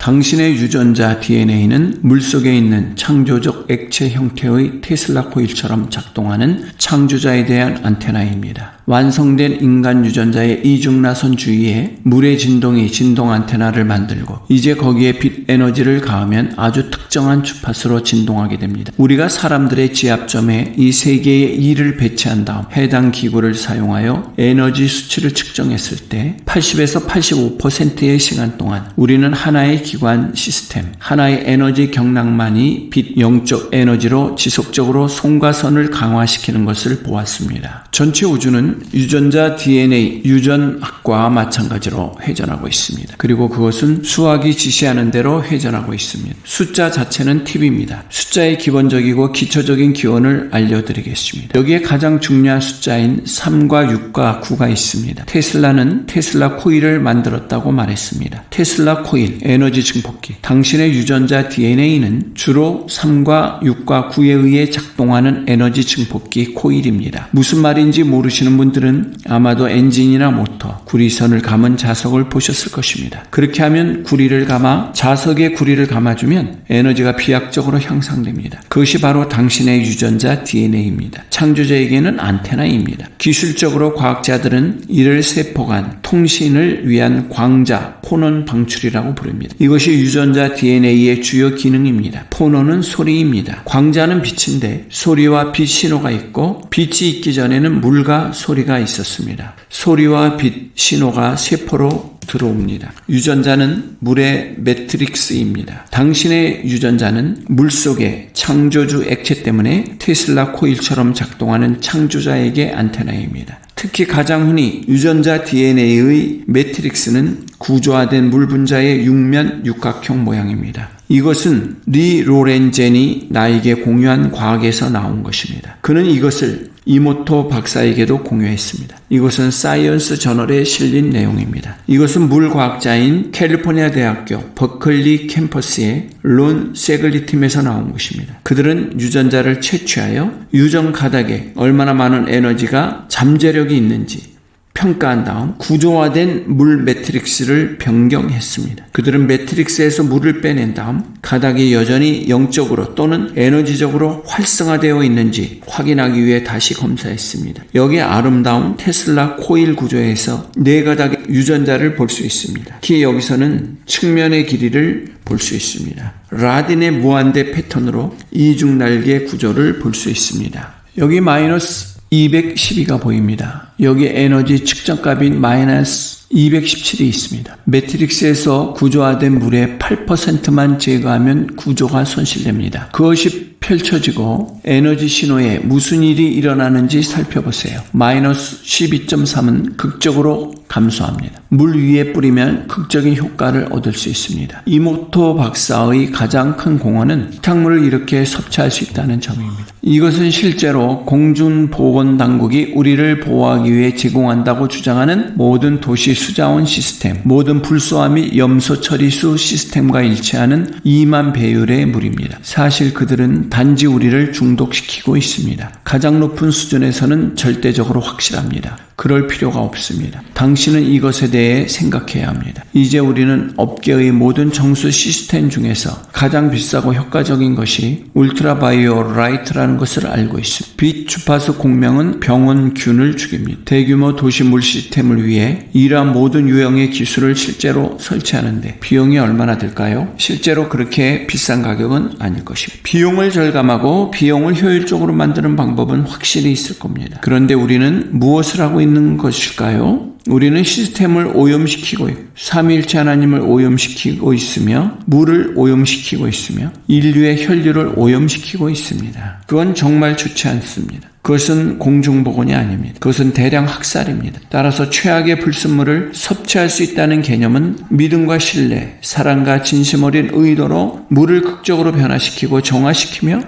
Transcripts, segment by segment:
당신의 유전자 DNA는 물속에 있는 창조적 액체 형태의 테슬라 코일처럼 작동하는 창조자에 대한 안테나입니다. 완성된 인간 유전자의 이중나선 주위에 물의 진동이 진동 안테나를 만들고 이제 거기에 빛 에너지를 가하면 아주 특정한 주파수로 진동하게 됩니다. 우리가 사람들의 지압점에 이 세 개의 이를 배치한 다음 해당 기구를 사용하여 에너지 수치를 측정했을 때 80에서 85%의 시간 동안 우리는 하나의 기관 시스템, 하나의 에너지 경락만이 빛 영적 에너지로 지속적으로 송가선을 강화시키는 것을 보았습니다. 전체 우주는 유전자 DNA 유전학과 마찬가지로 회전하고 있습니다. 그리고 그것은 수학이 지시하는 대로 회전하고 있습니다. 숫자 자체는 팁입니다. 숫자의 기본적이고 기초적인 기원을 알려드리겠습니다. 여기에 가장 중요한 숫자인 3과 6과 9가 있습니다. 테슬라는 테슬라 코일을 만들었다고 말했습니다. 테슬라 코일, 에너지 증폭기. 당신의 유전자 DNA는 주로 3과 6과 9에 의해 작동하는 에너지 증폭기 코일입니다. 무슨 말인지 모르시는 분 들은 아마도 엔진이나 모터, 구리선을 감은 자석을 보셨을 것입니다. 그렇게 하면 구리를 감아 자석에 구리를 감아주면 에너지가 비약적으로 향상됩니다. 그것이 바로 당신의 유전자 DNA입니다. 창조자에게는 안테나입니다. 기술적으로 과학자들은 이를 세포간 통신을 위한 광자, 포논 방출이라고 부릅니다. 이것이 유전자 DNA의 주요 기능입니다. 포논은 소리입니다. 광자는 빛인데 소리와 빛 신호가 있고 빛이 있기 전에는 물과 소리 가 있었습니다. 소리와 빛 신호가 세포로 들어옵니다. 유전자는 물의 매트릭스입니다. 당신의 유전자는 물 속의 창조주 액체 때문에 테슬라 코일처럼 작동하는 창조자에게 안테나입니다. 특히 가장 흔히 유전자 DNA의 매트릭스는 구조화된 물 분자의 육면 육각형 모양입니다. 이것은 리 로렌젠이 나에게 공유한 과학에서 나온 것입니다. 그는 이것을 이모토 박사에게도 공유했습니다. 이것은 사이언스 저널에 실린 내용입니다. 이것은 물과학자인 캘리포니아 대학교 버클리 캠퍼스의 론 세글리 팀에서 나온 것입니다. 그들은 유전자를 채취하여 유전 가닥에 얼마나 많은 에너지가 잠재력이 있는지 평가한 다음 구조화된 물 매트릭스를 변경했습니다. 그들은 매트릭스에서 물을 빼낸 다음 가닥이 여전히 영적으로 또는 에너지적으로 활성화되어 있는지 확인하기 위해 다시 검사했습니다. 여기에 아름다운 테슬라 코일 구조에서 네 가닥의 유전자를 볼 수 있습니다. 특히 여기서는 측면의 길이를 볼 수 있습니다. 라딘의 무한대 패턴으로 이중 날개 구조를 볼 수 있습니다. 여기 마이너스 212가 보입니다. 여기 에너지 측정값인 마이너스 217이 있습니다. 매트릭스에서 구조화된 물의 8%만 제거하면 구조가 손실됩니다. 그것이 펼쳐지고 에너지 신호에 무슨 일이 일어나는지 살펴보세요. 마이너스 12.3은 극적으로 감소합니다. 물 위에 뿌리면 극적인 효과를 얻을 수 있습니다. 이모토 박사의 가장 큰 공헌은 탕물을 이렇게 섭취할 수 있다는 점입니다. 이것은 실제로 공중보건당국이 우리를 보호하기 위해 제공한다고 주장하는 모든 도시 수자원 시스템, 모든 불소화 및 염소 처리수 시스템과 일치하는 2만 배율의 물입니다. 사실 그들은 단지 우리를 중독시키고 있습니다. 가장 높은 수준에서는 절대적으로 확실합니다. 그럴 필요가 없습니다. 당신은 이것에 대해 생각해야 합니다. 이제 우리는 업계의 모든 정수 시스템 중에서 가장 비싸고 효과적인 것이 울트라바이오 라이트라는 것을 알고 있습니다. 빛 주파수 공명은 병원균을 죽입니다. 대규모 도시 물 시스템을 위해 이러한 모든 유형의 기술을 실제로 설치하는데 비용이 얼마나 들까요? 실제로 그렇게 비싼 가격은 아닐 것입니다. 비용을 절감하고 비용을 효율적으로 만드는 방법은 확실히 있을 겁니다. 그런데 우리는 무엇을 하고 있는 것일까요? 우리는 시스템을 오염시키고 삼일체 하나님을 오염시키고 있으며 물을 오염시키고 있으며 인류의 혈류를 오염시키고 있습니다. 그건 정말 좋지 않습니다. 그것은 공중보건이 아닙니다. 그것은 대량 학살입니다. 따라서 최악의 불순물을 섭 취할 수 있다는 개념은 믿음과 신뢰, 사랑과 진심 어린 의도로 물을 극적으로 변화시키고 정화시키며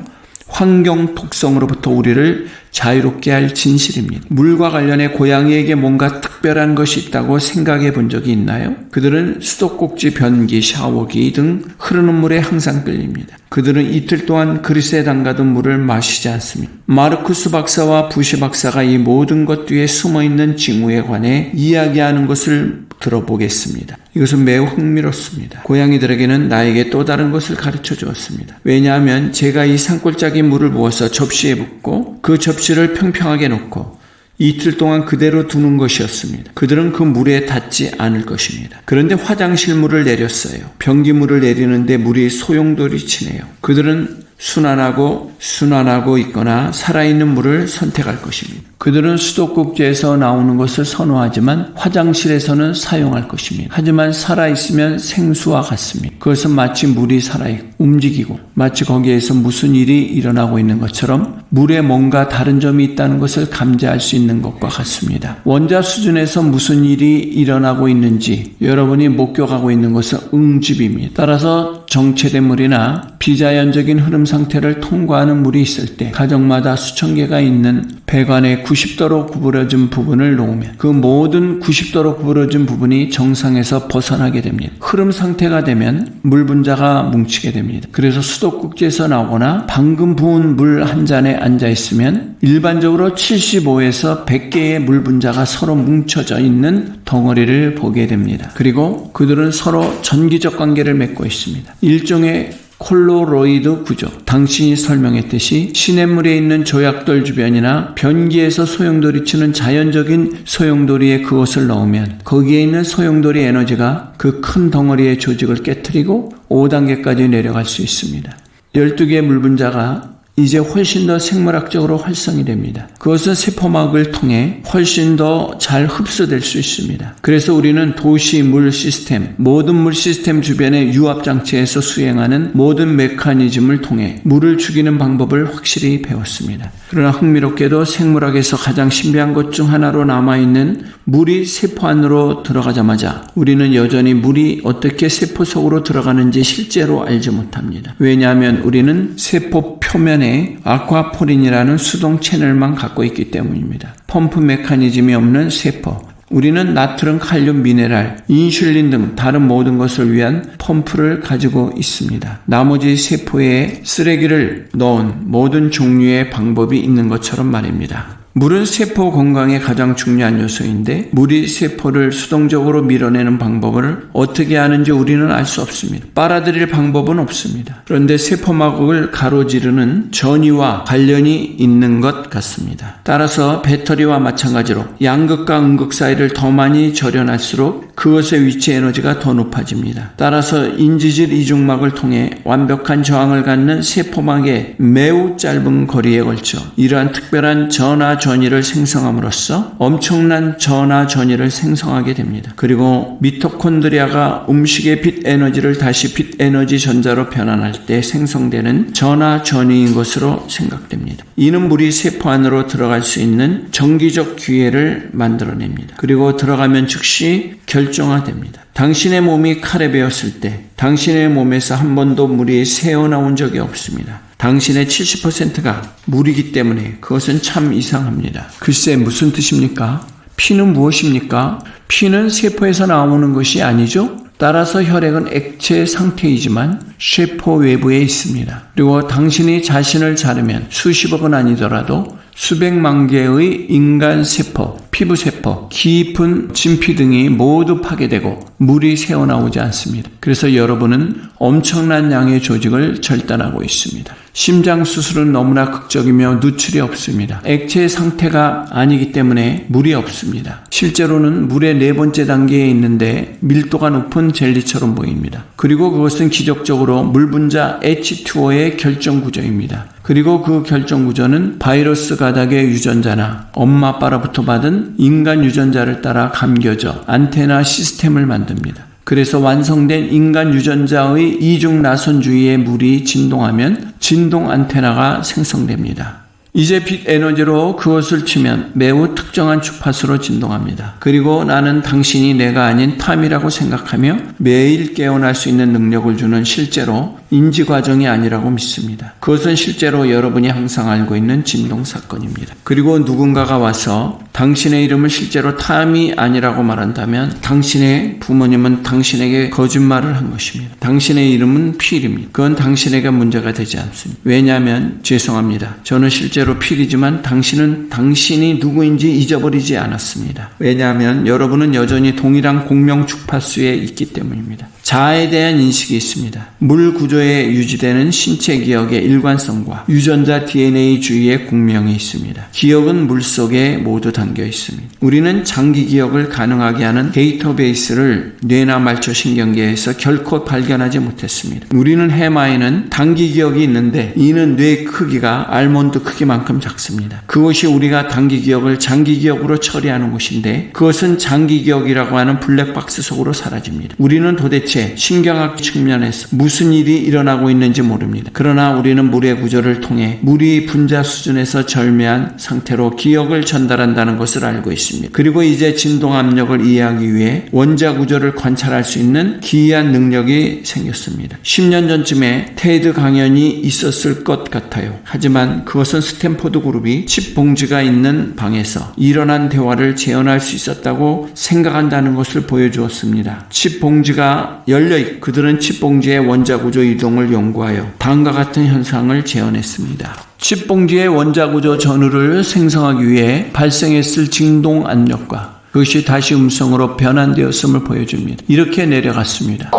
환경 독성으로부터 우리를 자유롭게 할 진실입니다. 물과 관련해 고양이에게 뭔가 특별한 것이 있다고 생각해 본 적이 있나요? 그들은 수도꼭지, 변기, 샤워기 등 흐르는 물에 항상 끌립니다. 그들은 이틀 동안 그릇에 담가둔 물을 마시지 않습니다. 마르쿠스 박사와 부시 박사가 이 모든 것 뒤에 숨어 있는 징후에 관해 이야기하는 것을 들어보겠습니다. 이것은 매우 흥미롭습니다. 고양이들에게는 나에게 또 다른 것을 가르쳐 주었습니다. 왜냐하면 제가 이 산골짜기 물을 부어서 접시에 붓고 그 접시를 평평하게 놓고 이틀 동안 그대로 두는 것이었습니다. 그들은 그 물에 닿지 않을 것입니다. 그런데 화장실 물을 내렸어요. 변기 물을 내리는데 물이 소용돌이 치네요. 그들은 순환하고 순환하고 있거나 살아있는 물을 선택할 것입니다. 그들은 수도꼭지에서 나오는 것을 선호하지만 화장실에서는 사용할 것입니다. 하지만 살아있으면 생수와 같습니다. 그것은 마치 물이 살아있고 움직이고 마치 거기에서 무슨 일이 일어나고 있는 것처럼 물에 뭔가 다른 점이 있다는 것을 감지할 수 있는 것과 같습니다. 원자 수준에서 무슨 일이 일어나고 있는지 여러분이 목격하고 있는 것은 응집입니다. 따라서 정체된 물이나 비자연적인 흐름 상태를 통과하는 물이 있을 때 가정마다 수천 개가 있는 배관의 90도로 구부러진 부분을 놓으면 그 모든 90도로 구부러진 부분이 정상에서 벗어나게 됩니다. 흐름 상태가 되면 물 분자가 뭉치게 됩니다. 그래서 수도꼭지에서 나오거나 방금 부은 물 한 잔에 앉아 있으면 일반적으로 75에서 100개의 물 분자가 서로 뭉쳐져 있는 덩어리를 보게 됩니다. 그리고 그들은 서로 전기적 관계를 맺고 있습니다. 일종의 콜로로이드 구조. 당신이 설명했듯이 시냇물에 있는 조약돌 주변이나 변기에서 소용돌이 치는 자연적인 소용돌이에 그것을 넣으면 거기에 있는 소용돌이 에너지가 그 큰 덩어리의 조직을 깨뜨리고 5단계까지 내려갈 수 있습니다. 12개의 물분자가 이제 훨씬 더 생물학적으로 활성이 됩니다. 그것은 세포막을 통해 훨씬 더 잘 흡수될 수 있습니다. 그래서 우리는 도시 물 시스템, 모든 물 시스템 주변의 유압 장치에서 수행하는 모든 메커니즘을 통해 물을 죽이는 방법을 확실히 배웠습니다. 그러나 흥미롭게도 생물학에서 가장 신비한 것 중 하나로 남아있는 물이 세포 안으로 들어가자마자 우리는 여전히 물이 어떻게 세포 속으로 들어가는지 실제로 알지 못합니다. 왜냐하면 우리는 세포 표면 에 아쿠아포린이라는 수동 채널만 갖고 있기 때문입니다. 펌프 메커니즘이 없는 세포, 우리는 나트륨, 칼륨, 미네랄, 인슐린 등 다른 모든 것을 위한 펌프를 가지고 있습니다. 나머지 세포에 쓰레기를 넣은 모든 종류의 방법이 있는 것처럼 말입니다. 물은 세포 건강에 가장 중요한 요소인데 물이 세포를 수동적으로 밀어내는 방법을 어떻게 하는지 우리는 알 수 없습니다. 빨아들일 방법은 없습니다. 그런데 세포막을 가로지르는 전이와 관련이 있는 것 같습니다. 따라서 배터리와 마찬가지로 양극과 음극 사이를 더 많이 절연할수록 그것의 위치 에너지가 더 높아집니다. 따라서 인지질 이중막을 통해 완벽한 저항을 갖는 세포막의 매우 짧은 거리에 걸쳐 이러한 특별한 전하 전이를 생성함으로써 엄청난 전하 전이를 생성하게 됩니다. 그리고 미토콘드리아가 음식의 빛 에너지를 다시 빛 에너지 전자로 변환할 때 생성되는 전하 전이인 것으로 생각됩니다. 이는 물이 세포 안으로 들어갈 수 있는 정기적 기회를 만들어냅니다. 그리고 들어가면 즉시 결정화됩니다. 당신의 몸이 칼에 베었을 때 당신의 몸에서 한 번도 물이 새어나온 적이 없습니다. 당신의 70%가 물이기 때문에 그것은 참 이상합니다. 글쎄 무슨 뜻입니까? 피는 무엇입니까? 피는 세포에서 나오는 것이 아니죠? 따라서 혈액은 액체 상태이지만 세포 외부에 있습니다. 그리고 당신이 자신을 자르면 수십억은 아니더라도 수백만 개의 인간 세포, 피부 세포, 깊은 진피 등이 모두 파괴되고 물이 새어나오지 않습니다. 그래서 여러분은 엄청난 양의 조직을 절단하고 있습니다. 심장 수술은 너무나 극적이며 누출이 없습니다. 액체 상태가 아니기 때문에 물이 없습니다. 실제로는 물의 네 번째 단계에 있는데 밀도가 높은 젤리처럼 보입니다. 그리고 그것은 기적적으로 물 분자 H2O의 결정 구조입니다. 그리고 그 결정 구조는 바이러스 가닥의 유전자나 엄마 아빠로부터 받은 인간 유전자를 따라 감겨져 안테나 시스템을 만듭니다. 그래서 완성된 인간 유전자의 이중 나선 주위의 물이 진동하면 진동 안테나가 생성됩니다. 이제 빛 에너지로 그것을 치면 매우 특정한 주파수로 진동합니다. 그리고 나는 당신이 내가 아닌 탐이라고 생각하며 매일 깨어날 수 있는 능력을 주는 실제로 인지 과정이 아니라고 믿습니다. 그것은 실제로 여러분이 항상 알고 있는 진동 사건입니다. 그리고 누군가가 와서 당신의 이름을 실제로 탐이 아니라고 말한다면 당신의 부모님은 당신에게 거짓말을 한 것입니다. 당신의 이름은 필입니다. 그건 당신에게 문제가 되지 않습니다. 왜냐하면 죄송합니다. 저는 실제로 필이지만 당신은 당신이 누구인지 잊어버리지 않았습니다. 왜냐하면 여러분은 여전히 동일한 공명 주파수에 있기 때문입니다. 자아에 대한 인식이 있습니다. 물 구조에 유지되는 신체 기억의 일관성과 유전자 DNA 주의의 공명이 있습니다. 기억은 물 속에 모두 담겨 있습니다. 우리는 장기 기억을 가능하게 하는 데이터베이스를 뇌나 말초 신경계에서 결코 발견하지 못했습니다. 우리는 해마에는 단기 기억이 있는데 이는 뇌 크기가 알몬드 크기만큼 작습니다. 그것이 우리가 단기 기억을 장기 기억으로 처리하는 곳인데 그것은 장기 기억이라고 하는 블랙박스 속으로 사라집니다. 우리는 도대체 신경학 측면에서 무슨 일이 일어나고 있는지 모릅니다. 그러나 우리는 물의 구조를 통해 물이 분자 수준에서 절묘한 상태로 기억을 전달한다는 것을 알고 있습니다. 그리고 이제 진동 압력을 이해하기 위해 원자 구조를 관찰할 수 있는 기이한 능력이 생겼습니다. 10년 전쯤에 테드 강연이 있었을 것 같아요. 하지만 그것은 스탠포드 그룹이 칩 봉지가 있는 방에서 일어난 대화를 재현할 수 있었다고 생각한다는 것을 보여주었습니다. 칩 봉지가 열려 있고 그들은 칩 봉지의 원자 구조 이동을 연구하여 다음과 같은 현상을 재현했습니다. 칩 봉지의 원자 구조 전후를 생성하기 위해 발생했을 진동 압력과 그것이 다시 음성으로 변환되었음을 보여줍니다. 이렇게 내려갔습니다.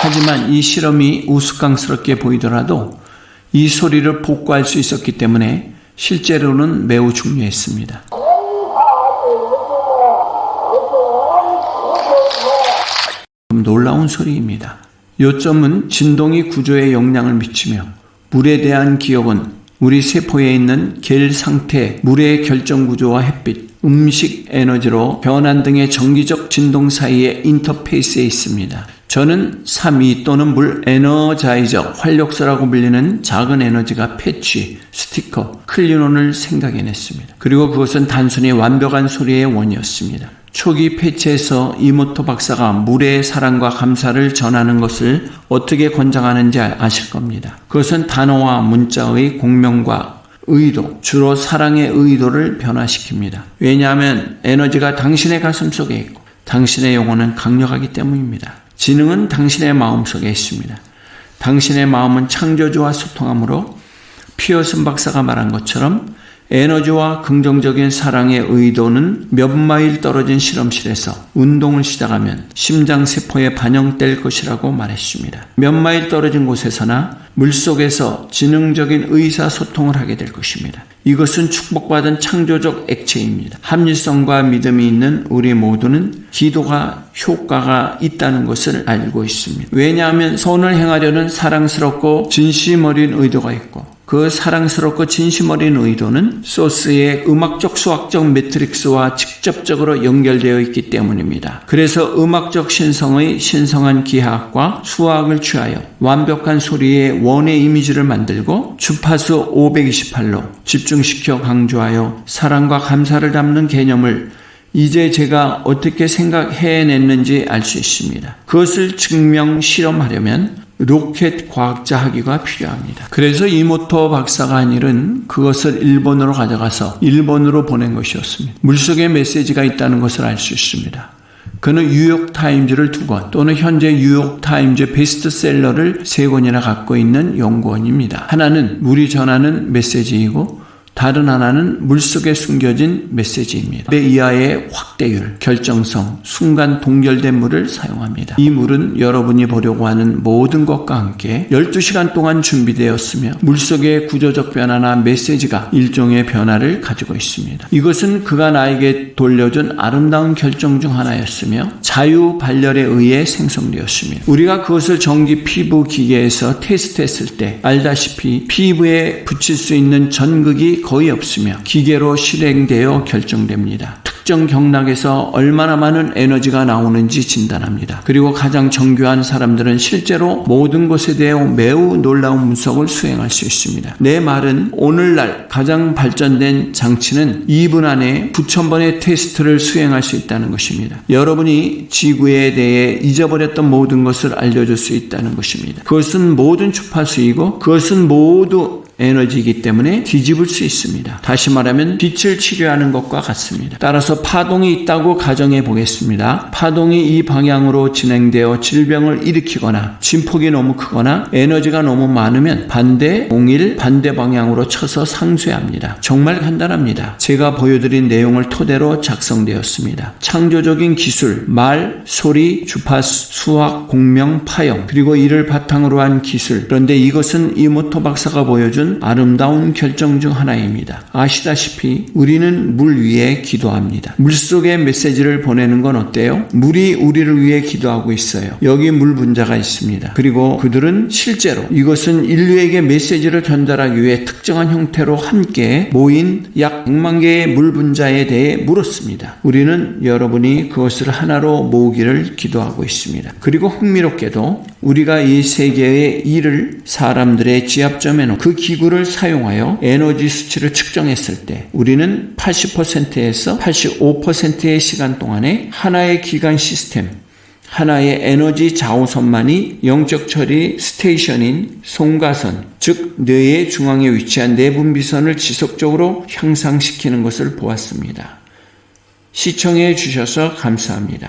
하지만 이 실험이 우스꽝스럽게 보이더라도 이 소리를 복구할 수 있었기 때문에 실제로는 매우 중요했습니다. 놀라운 소리입니다. 요점은 진동이 구조에 영향을 미치며 물에 대한 기억은 우리 세포에 있는 겔 상태, 물의 결정 구조와 햇빛, 음식 에너지로 변환 등의 정기적 진동 사이의 인터페이스에 있습니다. 저는 3위 또는 물 에너자이저, 활력소라고 불리는 작은 에너지가 패치, 스티커, 클리논을 생각해냈습니다. 그리고 그것은 단순히 완벽한 소리의 원이었습니다. 초기 패치에서 이모토 박사가 물의 사랑과 감사를 전하는 것을 어떻게 권장하는지 아실 겁니다. 그것은 단어와 문자의 공명과 의도, 주로 사랑의 의도를 변화시킵니다. 왜냐하면 에너지가 당신의 가슴 속에 있고 당신의 영혼은 강력하기 때문입니다. 지능은 당신의 마음 속에 있습니다. 당신의 마음은 창조주와 소통하므로 피어슨 박사가 말한 것처럼 에너지와 긍정적인 사랑의 의도는 몇 마일 떨어진 실험실에서 운동을 시작하면 심장세포에 반영될 것이라고 말했습니다. 몇 마일 떨어진 곳에서나 물속에서 지능적인 의사소통을 하게 될 것입니다. 이것은 축복받은 창조적 액체입니다. 합리성과 믿음이 있는 우리 모두는 기도가 효과가 있다는 것을 알고 있습니다. 왜냐하면 선을 행하려는 사랑스럽고 진심 어린 의도가 있고 그 사랑스럽고 진심 어린 의도는 소스의 음악적 수학적 매트릭스와 직접적으로 연결되어 있기 때문입니다. 그래서 음악적 신성의 신성한 기하학과 수학을 취하여 완벽한 소리의 원의 이미지를 만들고 주파수 528로 집중시켜 강조하여 사랑과 감사를 담는 개념을 이제 제가 어떻게 생각해냈는지 알 수 있습니다. 그것을 증명 실험하려면 로켓 과학자 학위가 필요합니다. 그래서 이모토 박사가 한 일은 그것을 일본으로 가져가서 일본으로 보낸 것이었습니다. 물속에 메시지가 있다는 것을 알 수 있습니다. 그는 뉴욕 타임즈를 두 권 또는 현재 뉴욕 타임즈 베스트셀러를 세 권이나 갖고 있는 연구원입니다. 하나는 물이 전하는 메시지이고 다른 하나는 물속에 숨겨진 메시지입니다. 배 이하의 확대율, 결정성, 순간 동결된 물을 사용합니다. 이 물은 여러분이 보려고 하는 모든 것과 함께 12시간 동안 준비되었으며 물속의 구조적 변화나 메시지가 일종의 변화를 가지고 있습니다. 이것은 그가 나에게 돌려준 아름다운 결정 중 하나였으며 자유 발열에 의해 생성되었습니다. 우리가 그것을 전기 피부 기계에서 테스트했을 때 알다시피 피부에 붙일 수 있는 전극이 거의 없으며 기계로 실행되어 결정됩니다. 특정 경락에서 얼마나 많은 에너지가 나오는지 진단합니다. 그리고 가장 정교한 사람들은 실제로 모든 것에 대해 매우 놀라운 분석을 수행할 수 있습니다. 내 말은 오늘날 가장 발전된 장치는 2분 안에 9,000번의 테스트를 수행할 수 있다는 것입니다. 여러분이 지구에 대해 잊어버렸던 모든 것을 알려줄 수 있다는 것입니다. 그것은 모든 주파수이고 그것은 모두 에너지이기 때문에 뒤집을 수 있습니다. 다시 말하면 빛을 치료하는 것과 같습니다. 따라서 파동이 있다고 가정해 보겠습니다. 파동이 이 방향으로 진행되어 질병을 일으키거나 진폭이 너무 크거나 에너지가 너무 많으면 반대 동일 반대 방향으로 쳐서 상쇄합니다. 정말 간단합니다. 제가 보여드린 내용을 토대로 작성되었습니다. 창조적인 기술, 말, 소리, 주파수, 수학, 공명, 파형, 그리고 이를 바탕으로 한 기술. 그런데 이것은 이모토 박사가 보여준 아름다운 결정 중 하나입니다. 아시다시피 우리는 물 위에 기도합니다. 물 속에 메시지를 보내는 건 어때요? 물이 우리를 위해 기도하고 있어요. 여기 물 분자가 있습니다. 그리고 그들은 실제로 이것은 인류에게 메시지를 전달하기 위해 특정한 형태로 함께 모인 약 100만 개의 물 분자에 대해 물었습니다. 우리는 여러분이 그것을 하나로 모으기를 기도하고 있습니다. 그리고 흥미롭게도 우리가 이 세계의 일을 사람들의 지압점에 놓고 그 기구를 사용하여 에너지 수치를 측정했을 때 우리는 80%에서 85%의 시간 동안에 하나의 기관 시스템, 하나의 에너지 좌우선만이 영적 처리 스테이션인 송가선, 즉 뇌의 중앙에 위치한 내분비선을 지속적으로 향상시키는 것을 보았습니다. 시청해 주셔서 감사합니다.